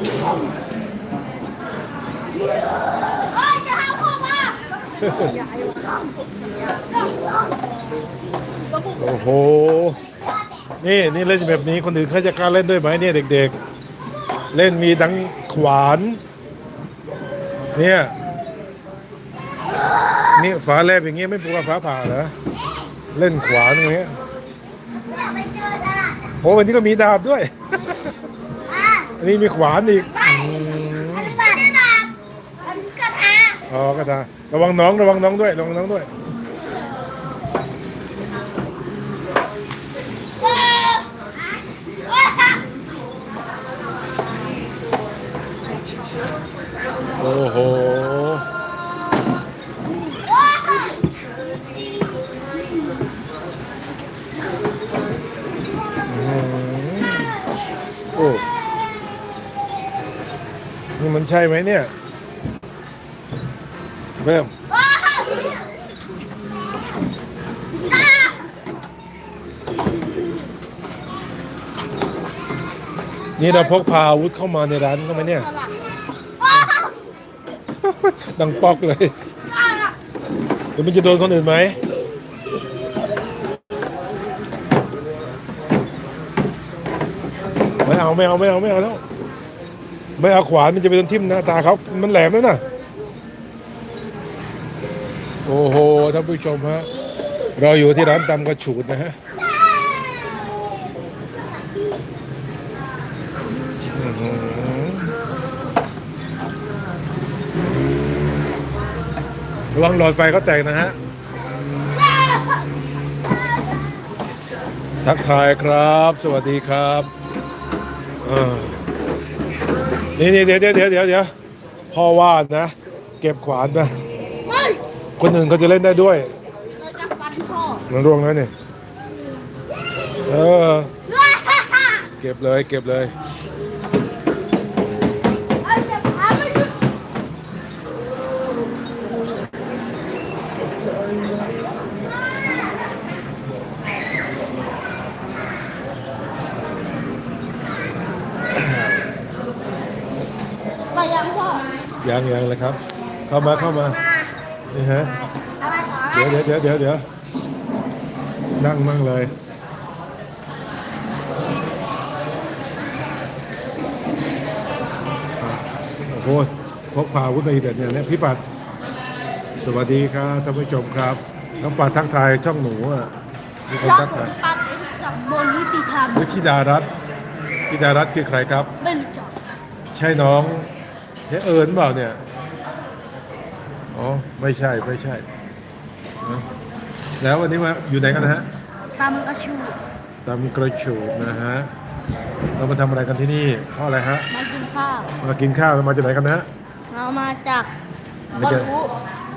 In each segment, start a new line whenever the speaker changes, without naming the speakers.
โอ้โห นี่นี่เล่นแบบนี้คนอื่นเขาจะกล้าเล่นด้วยไหมเนี่ยเด็กๆ เล่นมีดังขวาน เนี่ย นี่ฝาแลบอย่างเงี้ยไม่ปลุกว่าฟ้าผ่าเหรอ เล่นขวานอย่างเงี้ยโอ้วันนี้ก็มีดาบด้วย
อะ
อันนี้มีขวานอีกอืม
อันนี้บาทดาบอันนี้กระทะ
อ๋อก็ได้ระวังน้องระวังน้องด้วยระวังน้องด้วย ใช่ไหมเนี่ย เริ่ม
ว้าอะ
นี่เราพกพาอาวุธเข้ามาในร้านก็ไหมเนี่ย ดังปอกเลย
อะ
เดี๋ยวมันจะโดนคนอื่นไหมไม่เอาไม่เอาไม่เอาไม่เอาแล้ว ไม่เอาขวานมันจะไปโดนทิ่มหน้าตาเขามันแหลมแล้วนะโอ้โหท่านผู้ชมฮะเราอยู่ที่ร้านตำกระฉูดนะฮะระวังหลอดไฟเขาแตกนะฮะ ทักทายครับ สวัสดีครับ นี่นี่เดี๋ยวเดี๋ยวเดี๋ยวเดี๋ยวเดี๋ยวพ่อว่านะ เก็บขวานนะ
เฮ้ย
คนอื่นเขาจะเล่นได้ด้วย
เราจะฟันพ่อ
มันร่วงแล้วนี่เออ
ว้า
เก็บเลย เก็บเลย
เอ้ยจะพาไปดู ไปยังพ่อ
ยังยังเลยครับ เข้ามาเข้ามานี่ฮะ
อะไรต่อ
เดี๋ยวเดี๋ยวเดี๋ยวเดี๋ยวเดี๋ยวนั่งมั่งเลยอะโอ้โหพกพาอาวุธไปอีกเด็ดเนี่ยเนี่ยพี่ปัดสวัสดีครับท่านผู้ชมครับน้องปัดทักทายช่องหนูอะมีคน
แล้ว
ทัก
ผม
ทาย
ปัดกับบนยุติธรรม
วิธิดารัตน์ธิดารัตน์คือใครครับ
ไม่รู้จัก
ใช่น้อง เฮ้เอิญเปล่าเนี่ย อ๋อ ไม่ใช่ ไม่ใช่นะแล้ววันนี้มาอยู่ไหนกันนะฮะ
ตำกระชู
ตำกระชูดนะฮะ เรามาทำอะไรกันที่นี่ เพราะอะไรฮะ
มากินข้าว
มากินข้าวเรามาจากไหนกันนะฮะ
เรามาจาก
ไม่
บ
ใช่
รุ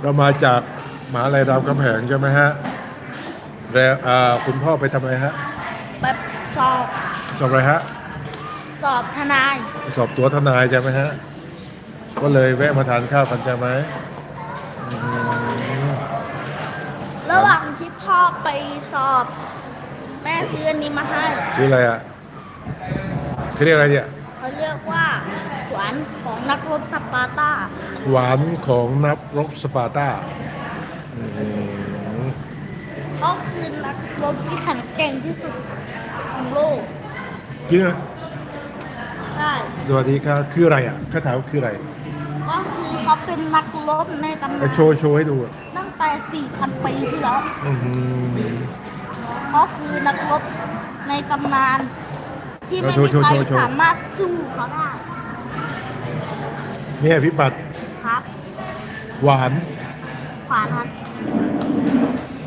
เรามาจากมหาลัยรามคำแหงใช่ไหมฮะ แล้วอ่าคุณพ่อไปทำอะไรฮะ
แบบสอบ
สอบอะไรฮะ
สอบทนาย
สอบตัวทนายใช่ไหมฮะ ก็เลยแวะมาทานข้าวกันใช่ไหมอืม
ระหว่างที่พ่อไปสอบ แม่ซื้ออันนี้มาให้
ชื่ออะไรอะเขาเรียกอะไรเนี่ย
เขาเรียกว่าขวานของนักรบสปาร์ตา
ขวานของนักรบสปาร์ตาอืม
ก็คือนักรบที่แข็งแกร่งที่สุดของโลก
จริงเหรอ
ใช่
สวัสดีครับคืออะไรอะข้าถามว่าคืออะไร
ก็คือเขาเป็นนักรบในตำ
ไป
นาน
โชว์โชว์ให้ดูอะ
ตั้งแต่ 4,000 ปีที่แล้ว
อื้อหือ
เขาคือนักรบในตำนาน ที่ไม่
โช
มี
ว์โชว์
ใคร
โชว์โชว์
สามารถสู้เขาได้
เนี่ยพี่ปัด
ครับ
หวาน
ขวานครับ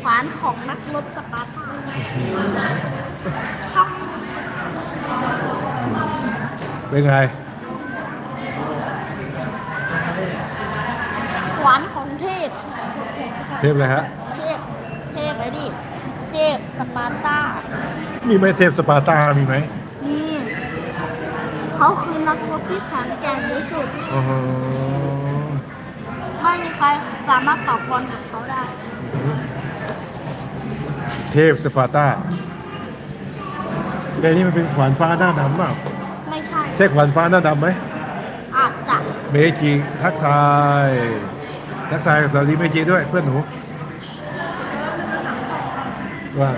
ขวานของนักรบสปาร์ตาช่อง
เป็นไง
เทพ
เลยฮะ
เทพ เทพไอ้ดิเทพสปาร์ตา
มีไหมเทพสปาร์ตา มีไหม
นี่ เขาคือนักรบที่แข็งแกร่งที่สุด
อ๋อ
ไม่มีใครสามารถต่อกรกับเขาได้
เทพสปาร์ตาแต่นี่มันเป็นขวานฟ้าหน้าดำเปล่า
ไม่ใช่
ใช่ขวานฟ้าหน้าดำไหม
ไเม
จิทักทาย ทักทายสวัสดีเมจิด้วยเพื่อนหนูว่า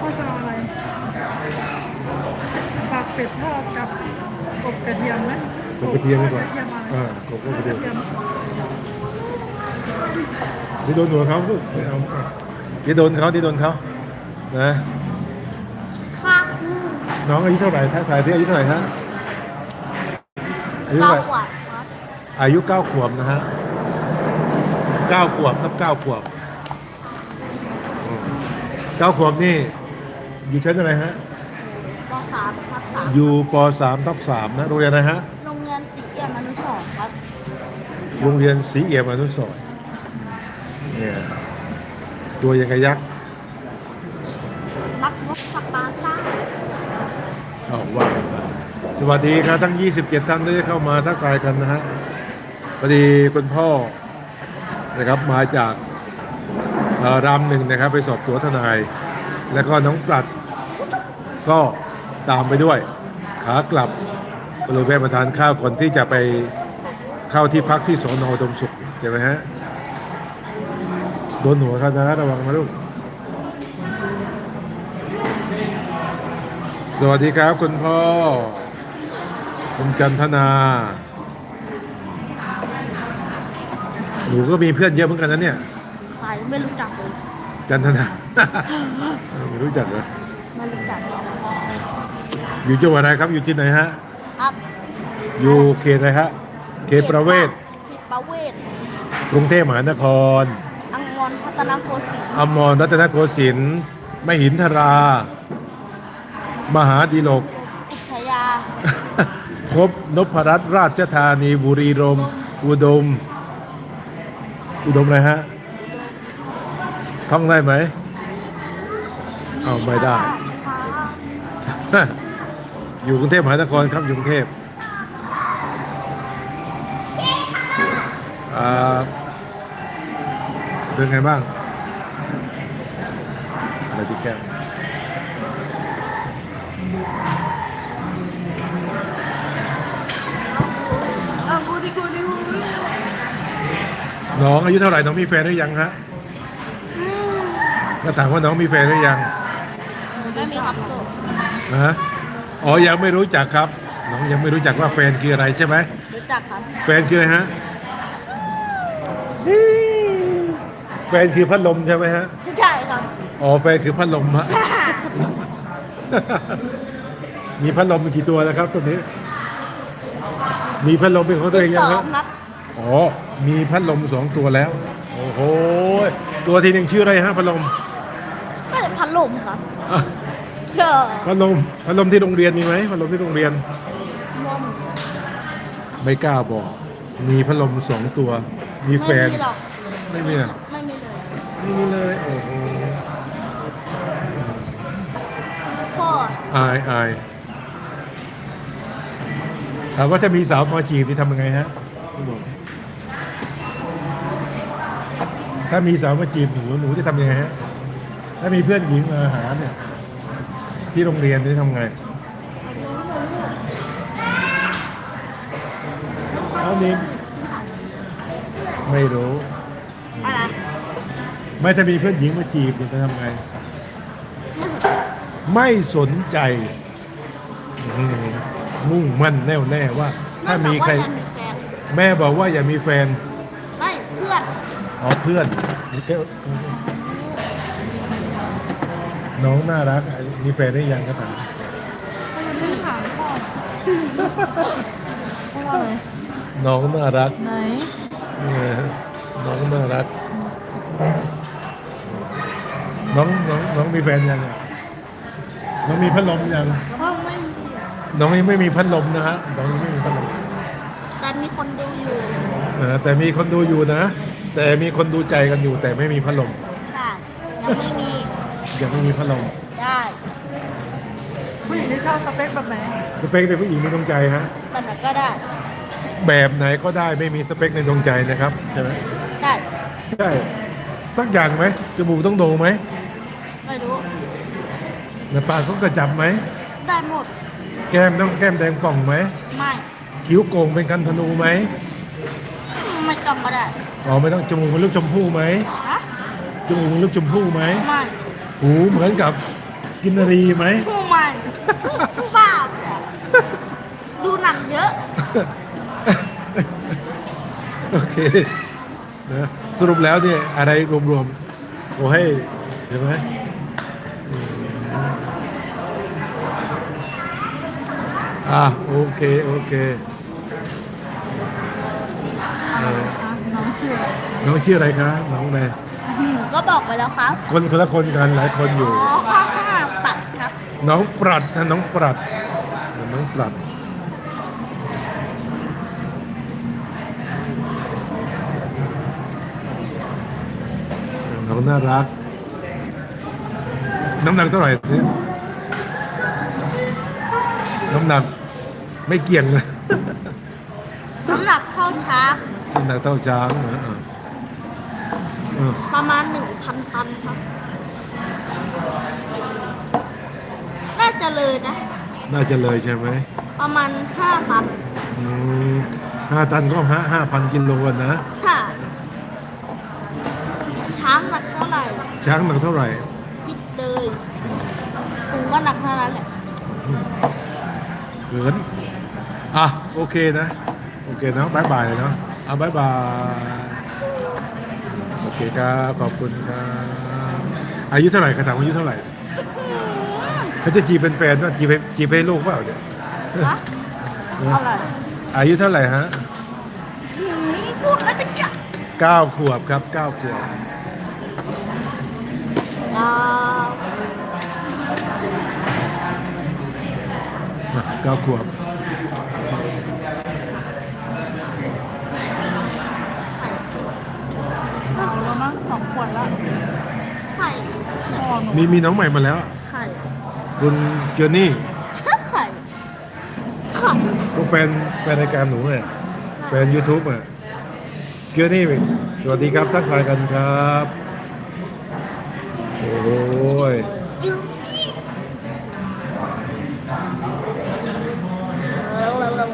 พ่อจะเอาอะไรปากเป็ดทอดกับกบกระเทียมไหม
กบกระเทียมดีกว่า
ระเทียมอะไร
อ่ากบกระเทียม
กระเทียม
ที่โดนหัวเขาลูกไม่เอาที่โดนเขาที่โดนเขานะ
ค่ะ
น้องอายุเท่าไหร่ทักทายที่อายุเท่าไหร่ฮะอายุเท่า
เก้า
ไหร่
ขวบครับ
อายุเก้าขวบนะฮะเก้าขวบครับเก้าขวบอืมเก้าขวบนี่ อยู่ชั้นอะไรฮะ
ปสามทับสาม
อยู่ปสามทับสามนะโรงเรียนอะไรฮะ
โรงเรียนศรีเอี่ยมอนุสรณ์ครับ
โรงเรียนศรีเอี่ยมอนุสรณ์เนี่ยตัวยังไงยักษ์
นักรบสปาร์ตา
อ้าว่ากันไปสวัสดีครับทั้ง 27 ท่านที่เข้ามาทักทายกันนะฮะพอดีคุณพ่อนะครับมาจากรามหนึ่งนะครับ ไปสอบตัวทนาย แล้วก็น้องปลัดก็ตามไปด้วย ขากลับเลยแวะมาทานข้าวก่อนที่จะไปเข้าที่พักที่สอนอดมสุขใช่ไหมฮะโดนหัวครับนะระวังนะลูก สวัสดีครับคุณพ่อ คุณจันทนา หนูก็มีเพื่อนเยอะเหมือนกันนะเนี่ย
ใครไม่รู้จักเลย
จันทนา ไม่รู้จักเลย
ไม่รู้จักหรอก
อยู่จังหวัดอะไรครับ อยู่ที่ไหนฮะ
ครับ
อยู่เขตอะไรฮะ เขตประเวศ
เขตประเวศ
กรุงเทพมหานคร
อังวรพัฒนโกสินทร์
อมรรัตนโกสินทร์มหินทรา มหาดีลก
อุทยา
พบนพรัตน์ราชธานีบุรีรมย์อุดม อุดมอะไรฮะ ท่องได้ไหม เอาไม่ได้ อยู่กรุงเทพมหานครครับอยู่กรุงเทพอ่าเป็นไงบ้าง น้องอายุเท่าไหร่น้องมีแฟนหรือยังฮะก็ถามว่าน้องมีแฟนหรือยัง
ไม่มีครับสุ
นะฮะอ๋อยังไม่รู้จักครับ น้องยังไม่รู้จักว่าแฟนคืออะไรใช่ไหม
รู้จักครับ
แฟนคืออะไรฮะแฟนคือพัดลมใช่ไหมฮะ
ใช่ครับ
อ๋อแฟนคือพัดลมฮะมีพัดลมมีกี่ตัวแล้วครับตัวนี้ มีพัดลมเป็นของตัวเองยัง
สอ
ฮะ
งครับ
อ๋อ มีพัดลมสองตัวแล้ว โอ้โห ตัวที่หนึ่งชื่ออะไรฮะพัดลม
ไม่ได้พัดลมครับ
อะ
เด้อ
พัดลมพัดลมที่โรงเรียนมีไหมพัดลมที่โรงเรียน
ลม
ไม่กล้าบอก มีพัดลมสองตัว มีแฟน
ไม่มีหรอก
ไม่มีอะ
ไม่มีเลย
ไม่มีเลย โอ้โห
พ่อ
อายอายถามว่าถ้ามีสาวมาจีบนี่ทำยังไงฮะ ถ้ามีสาวมาจีบหนูหนูจะทำยังไงฮะถ้ามีเพื่อนหญิงมาหาเนี่ยที่โรงเรียนจะทำไงเอานิมไม่รู้
อะไร
ไม่ถ้ามีเพื่อนหญิงมาจีบเนี่ยจะทำไง ไม่สนใจอืมมุ่งมั่นแน่วแน่ว่า ถ้ามีใคร
แม่บอกว่าอย่ามีแฟน
อ๋อเพื่อนนี่แก้วน้องน่ารักมีแฟนได้ยังก็ถาม
มันไม่ถามพ่อเพราะว่าอะไร
น้องน่ารัก
ไหน
เออน้องน่ารัก น้องน้องน้องมีแฟนยังอะน้องมีพัดลมยัง
พ่อไม่มี
น้องยังไม่มีพัดลมนะฮะน้องยังไม่มีพัดลม
แต่มีคนดูอยู่
เออแต่มีคนดูอยู่นะ แต่มีคนดูใจกันอยู่ แต่ไม่มีพัดลม
ค่ะยังไม่มี
ยังไม่มีพัดลม
ได้
ผู้หญิงที่ชอบสเปคแบบไหน
สเปคในผู้หญิงไม่ต้องใจฮะ
แบบไหนก็ได้
แบบไหนก็ได้ไม่มีสเปคในดวงใจนะครับใช่ไหม
ได้
ใช่สักอย่างไหมจมูกต้องโด่งไหม
ไม่รู้
น้ำปลาเขากระจับไหม
ได้หมด
แก้มต้องแก้มแดงป่องไหม
ไม่
คิ้วโก่งเป็นกันธนูไหม
ไม่จำไม่ได้
อ๋อไม่ต้องจมูกเป็นลูกชมพู่ไหม
ฮะ
จมูกเป็นลูกชมพู่ไหม
ไม่
หูเหมือนกับกินนารีไหม
ผู้ไม่ผู้บ้าดูหนังเยอะ
โอเคนะสรุปแล้วเนี่ยอะไรรวมๆโอ้ให้ใช่ไหมอืมอะโอเค โอเคเออ
อะน้อง ชื่ออะไร
น้องชื่ออะไรคะน้องอะไร
หนูก็บอกไปแล้วครับ
คนคนละคนกันหลายคนอยู่
อ๋อปัดครับ
น้องปรัดนะน้องปรัดน้องปรัดน้องน่ารัก น้ำหนักเท่าไหร่เนี่ยน้ำหนักไม่เกี่ยงเลย
น้ำหนักเท่าช้าง
น้ำหนักเท่าช้างนะอะอะ
ประมาณหนึ่งพันตันครับ น่าจะเลยนะ
น่าจะเลยใช่ไหม
ประมาณห้าตัน
อืมห้าตันก็ห้าห้าพันกิโลอะนะ
ค่ะ ช้างหนักเท่าไหร่
ช้างหนักเท่าไหร่
คิดเลยผมก็หนักเท่านั้นแหละ
เกินอะ โอเคนะ โอเคเนาะบายบายเนาะ อะบายบาย โอเคครับ ขอบคุณครับ อายุเท่าไหร่กระถางอายุเท่าไหร่ เขาจะจีบเป็นแฟนว่าจีบให้จีบให้ลูกเปล่าเนี่ย
ฮะอะไร
อายุเท่าไหร่ฮะ
หืมพูดแล้วจะจับ
เก้าขวบครับเก้าขวบ
อ่า
อะเก้าขวบ
มาณสองขวดละ
ไข่
พอหนู
มีมีน้องใหม่มาแล้ว
ไข่
คุณเจอนี่
เชื่อไข่ไข่
ก็แฟนแฟนรายการหนูเนี่ยแฟน YouTube อะเจอนี่สวัสดีครับทักทายกันครับโอ้ย
จิ้วแล้วแล้วแล้ว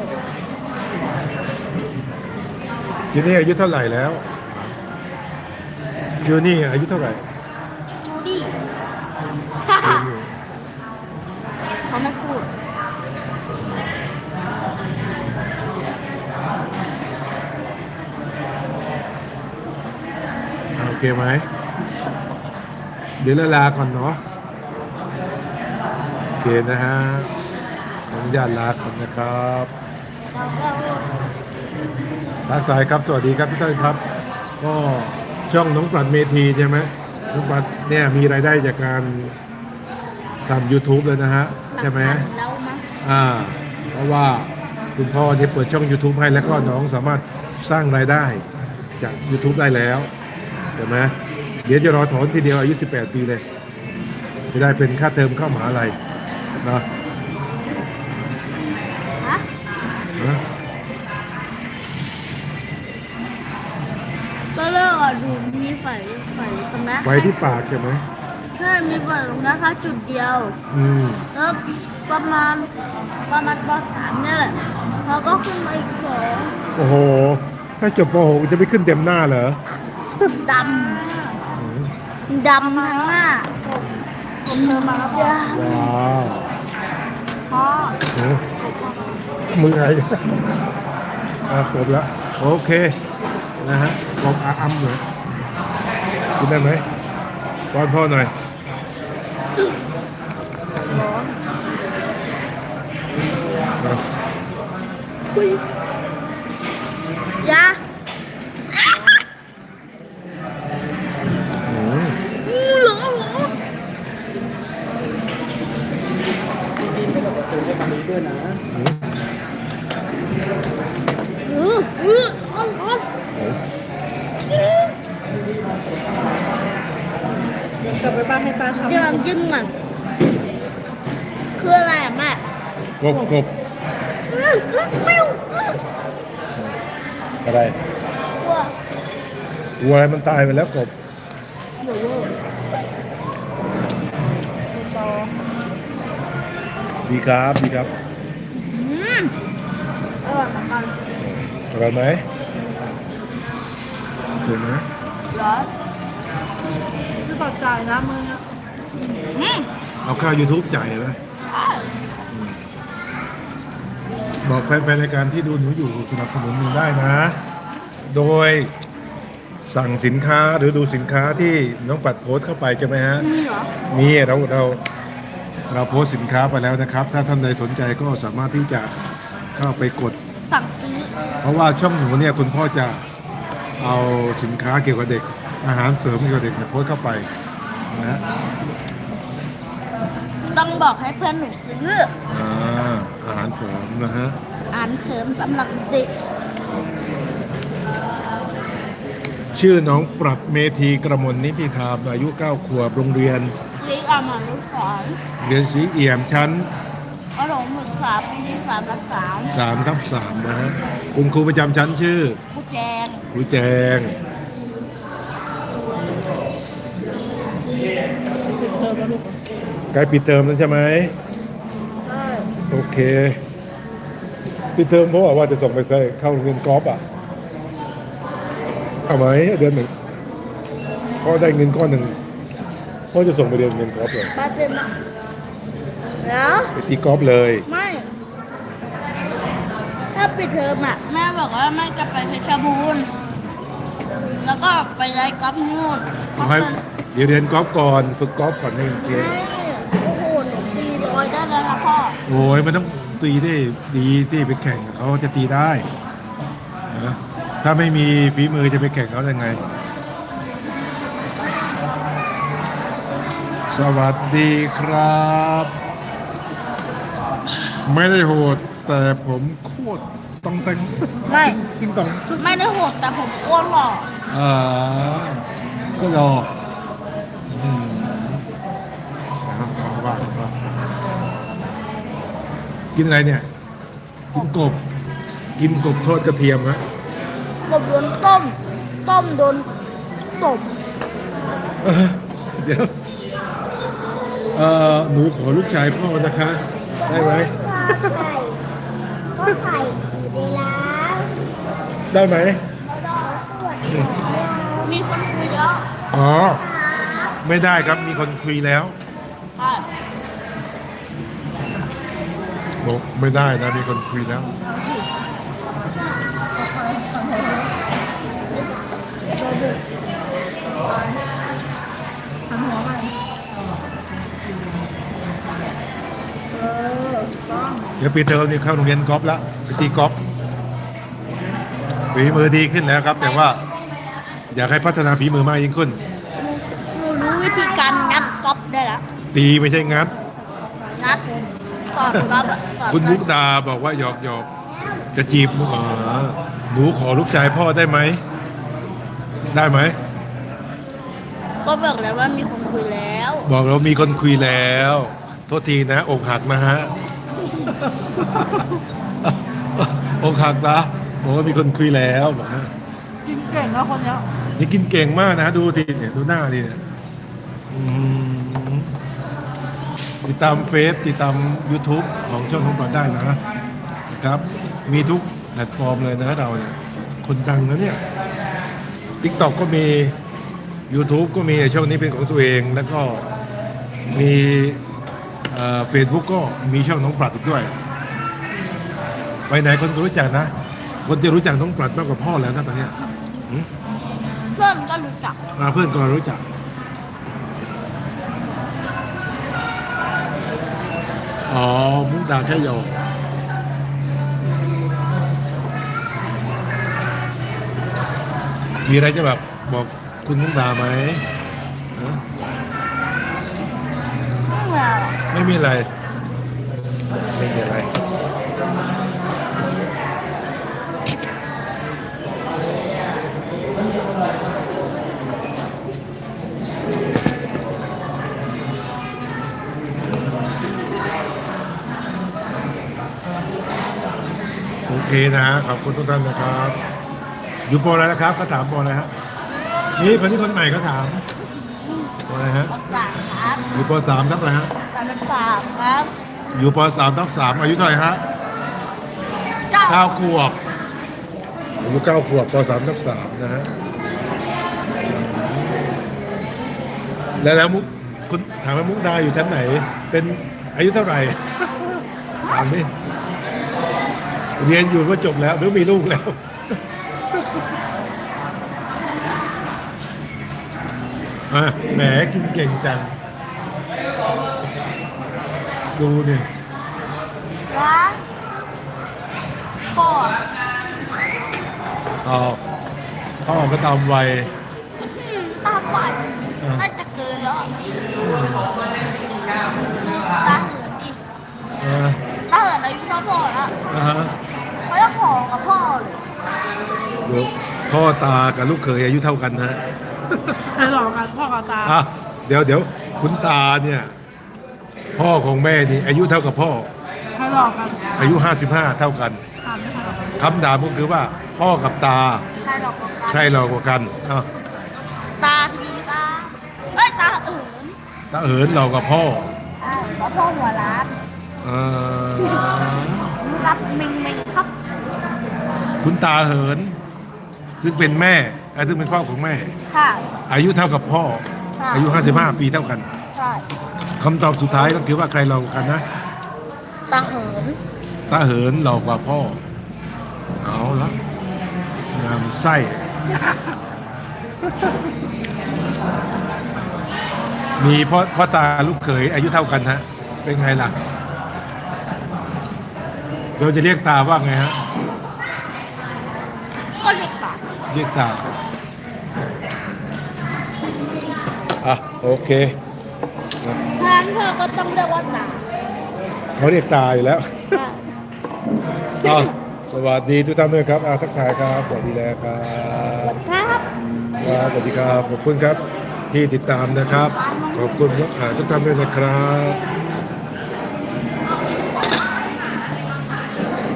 เจนี่อายุเท่าไหร่แล้วเจอนี่อายุเท่าไหร่
จูดี้
เจอนี่
เขาไม่พูด
โอเคไหม เดี๋ยวลาก่อนเนาะโอเคนะฮะขออนุญาตลาก่อนนะครับ
แล้วก็
ทักทายครับ สวัสดีครับทุกท่านครับ ก็ ช่องน้องปรัดเมทีใช่ไหมน้องปรัดเนี่ยมีรายได้จากการทำ YouTube เลยนะฮะ ใช่ไหม
ลักพันแล้วมั้ง
อ่า เพราะว่าคุณพ่อเนี่ยเปิดช่อง YouTube ให้แล้วก็น้องสามารถสร้างรายได้จาก YouTube ได้แล้วใช่ไหมเดี๋ยวจะรอถอนทีเดียวอายุ 18 ปีเลย จะได้เป็นค่าเทอมเข้ามหาลัยนะ
ตรงนั้น
ไฟที่ปากใช่ไหม
ใช่มีไฟตรงนั้นแค่จุดเดียว
อืม
แล้วประมาณประมาณปสามเนี่ยแหละแล้วก็ขึ้นมาอีกสอง
โอ้โห ถ้าจบป .6 จะไม่ขึ้นเต็มหน้าเหรอ
ดำดำทั้งหน้า
ผมเธอมาแล้ว
ด
ว้าว
พ่อ
โอ้มือไงอะจบแล้วโอเคนะฮะกบอาอัมหน่อย กินได้ไหมป้อนพ่อหน่อย
ร้อน
อะ
ยา
อืม
อู้ร้อนร้อนอืออือร้อนร้อน
กลับไปบ้านให้ตาทำ
เดี๋ยวลองจิ้มก่อนคืออะไรอะแม่
กบกบ
อื้ออื้อปิ้วอื้อ
อะไร
กลัว
วัวอะไรมันตายไปแล้วกบ
เดี๋ยวเวอร์สตอ
ดีครับดีครับ
อืมอร่อยเหมือนกัน
อร่อยไหมถูกไหม
ร้อ น
คือปัจจัยนะมึงอะ
อืม
เอาค่า YouTube จ่ายไหม
ใช่
บอกแฟนๆรายการที่ดูหนูอยู่สนับสนุนหนูได้นะ โดยสั่งสินค้าหรือดูสินค้าที่น้องปัดโพสต์เข้าไปใช่ไหมฮะ
มีเหรอ
มีเราเราเราโพสต์สินค้าไปแล้วนะครับ ถ้าท่านใดสนใจก็สามารถที่จะเข้าไปกด
สั่งซื้อ
เพราะว่าช่องหนูเนี่ยคุณพ่อจะเอาสินค้าเกี่ยวกับเด็ก อาหารเสริมเกี่ยวกับเด็กเนี่ยโพสต์เข้าไปนะฮะ
ต้องบอกให้เพื่อนหนูซื้อ
อ่าอาหารเสริมนะฮะ
อาหารเสริมสำหรับเด็ก
ชื่อน้องปรับเมธีกระมวลนิติธรรมอายุ9ขวบโรงเรียน
เลี้ยงอาหารลูกสอน
เรียนสีเอี่ยมชั้น
ขนมหมึกสามปีที่สามรักสาม
3ทับ3นะฮะคุณครูประจำชั้นชื่อ
ผู้แจง
ครูแจง ใกล้ปิดเทอมแล้วใช่ไหม
ใช่
โอเคปิดเทอมเพราะว่าจะส่งไปใส่เข้าโรงเรียนกอล์ฟอะเอาไหมเดือนหนึ่งพ่อได้เงินก้อนหนึ่งพ่อจะส่งไปเรียนเงินกอล์ฟเลย
บ้านเป็นอะแล้ว
ไปตีกอล์ฟเลย
ไม่ ถ้าปิดเทอมอะ แม่บอกว่าแม่จะไปเพชรบูรณ์แล้วก็ไปไล่กอล์ฟนู่น
เอาให้เดี๋ยวเรียนกอล์ฟก่อนฝึกกอล์ฟก่อนให้มันเก่
ไม่
ง
โอ้โห หนูตีร้อยได้แล้วนะพ่อ
โอ้ยมันต้องตีได้ดีที่ไปแข่งกับเขาจะตีได้นะถ้าไม่มีฝีมือจะไปแข่งเขาได้ไง สวัสดีครับ ไม่ได้โหด แต่ผมโคตรต้องแต่ง
ไม่
ติ้งต้อง
ไม่ได้โหดแต่ผมโคตรหล่อ
อ่าก็รออื กินอะไรเนี่ย กินกบ กินกบทอดกระเทียมฮะ
กบโดนต้ม ต้มโดนตบ
เออเดี๋ยวเออหนูขอลูกชายพ่อนะคะ ได้ไหม
ก็ไข่อยู่ในร้าน
ได้ไหม
มีคนคุยเยอะ
อ๋อ ไม่ได้ครับมีคนคุยแล้ว บอกไม่ได้นะมีคนคุยแล้ว
หันหัวไปเออต้อง
เดี๋ยวปีเทอมนี่เข้าโรงเรียนกอล์ฟแล้วไปตีกอล์ฟฝีมือดีขึ้นแล้วครับ แต่ว่า อยากให้พัฒนาฝีมือมากยิ่งขึ้น
หนูรู้วิธีการงัดก๊อปได้แล้ว
ตีไม่ใช่งัด
งัด สอนก๊อปอะสอน
คุณมุกดาบอกว่าหยอกหยอกจะจีบหนูอ๋อหนูขอลูกชายพ่อได้ไหม ได้ไหม
ก็บอกแล้วว่ามีคนคุยแล้ว
บอกเรามีคนคุยแล้ว โทษทีนะอกหักนะฮะ อกหักนะบอกว่ามีคนคุยแล้วบอกนะ
กินเก่งนะคนเนี้ย
นี่กินเก่งมากนะ ดูทีเนี่ยดูหน้าดิเนี่ยอืม ติดตามเฟซติดตาม YouTube ของช่องของเราได้นะนะครับ มีทุกแพลตฟอร์มเลยนะเราเนี่ยคนดังนะเนี่ย TikTok ก็มี YouTube ก็มีช่องนี้เป็นของตัวเอง แล้วก็มีเฟซบุ๊กก็มีช่องน้องปรัดอีกด้วย ไปไหนคนก็รู้จักนะ คนจะรู้จักน้องปรัดมากกว่าพ่อแล้วนะตอนเนี้ย
เพื่อนก็รู้จัก
อ่าเพื่อนก็รู้จัก อ๋อ มุกดาแค่หยอกมีอะไรจะแบบบอกคุณมุกดาไหมฮะ
ไม่มาหรอก
ไม่มีอะไร ไม่มีอะไร โอเคนะฮะขอบคุณทุกท่านนะครับ อยู่ปออะไรนะครับก็ถามปออะไรฮะนี่คนที่คนใหม่ก็ถามปออะไรฮะ
ก็สามครับ
อยู่ปอสามครับอะไรฮะ
สามเป็นสามครับ
อยู่ปสามทับสามอายุเท่าไหร่ฮะ
เจ้า
เก้าขวบอายุเก้าขวบปสามทับสามนะฮะแล้วแล้วมุกคุณถามว่ามุกดาอยู่ชั้นไหน เป็นอายุเท่าไหร่ถามดิ เรียนอยู่ก็จบแล้วหรือมีลูกแล้วอะแหมกินเก่งจัง ดูเนี่ย
ร้านพ่อ
อ๋อพ่อก็ตามวัย
ตาไป
อ่า
น่าจะเกินแล้วตาเหินดิ
เออ
ตาเหินอายุเท่าพ่อแล้ว พอกับพ่อเลย
ดูพ่อตากับลูกเขยอายุเท่ากันนะฮะ
ใครหลอกกันพ่อกับตา
อะเดี๋ยวเดี๋ยวคุณตาเนี่ย พ่อของแม่นี่อายุเท่ากับพ่อ
ใครหลอกกัน
อายุ 55 เท่ากัน
ถามไม่ทัน
คำถามก็คือว่า พ่อกับตา
ใครหลอกกว่ากัน
ใครหล่อกว่ากันอ้าว
ตาทีตาเอ้ยตาเอิญ
ตาเหินหล่อกว่าพ่อ
ใช่เพราะพ่อหัวร้าน
เออ
รู้ครับเมงเมง ครับ
คุณตาเหิน ซึ่งเป็นแม่อะซึ่งเป็นพ่อของแม่
ค่ะ
อายุเท่ากับพ่อ
ค่ะ
อายุ 55 ปีเท่ากัน
ใช่
คำตอบสุดท้ายก็คือว่าใครหล่อกว่ากันนะ
ตาเหิน
ตาเหินหล่อกว่าพ่อ เอาละงามไส้ มีพ่อพ่อตาลูกเขยอายุเท่ากันฮะ เป็นไงล่ะ เราจะเรียกตาว่าไงฮะ
ก็เล็กกว่า
เรี ยกตาอะโอเค
ทานเธอก็ต้องเรียกว่าตา
เขาเรียกตาอยู่แล้ว
ค่ะ
อ้าวสวัสดีทุกท่านด้วยครับอาทักทายครับสวัสดีแล้วครับ
ครับ
ครับสวัสดีครับขอบคุณครับที่ติดตามนะครับ ขอบคุณทุกท่านด้วยนะครับ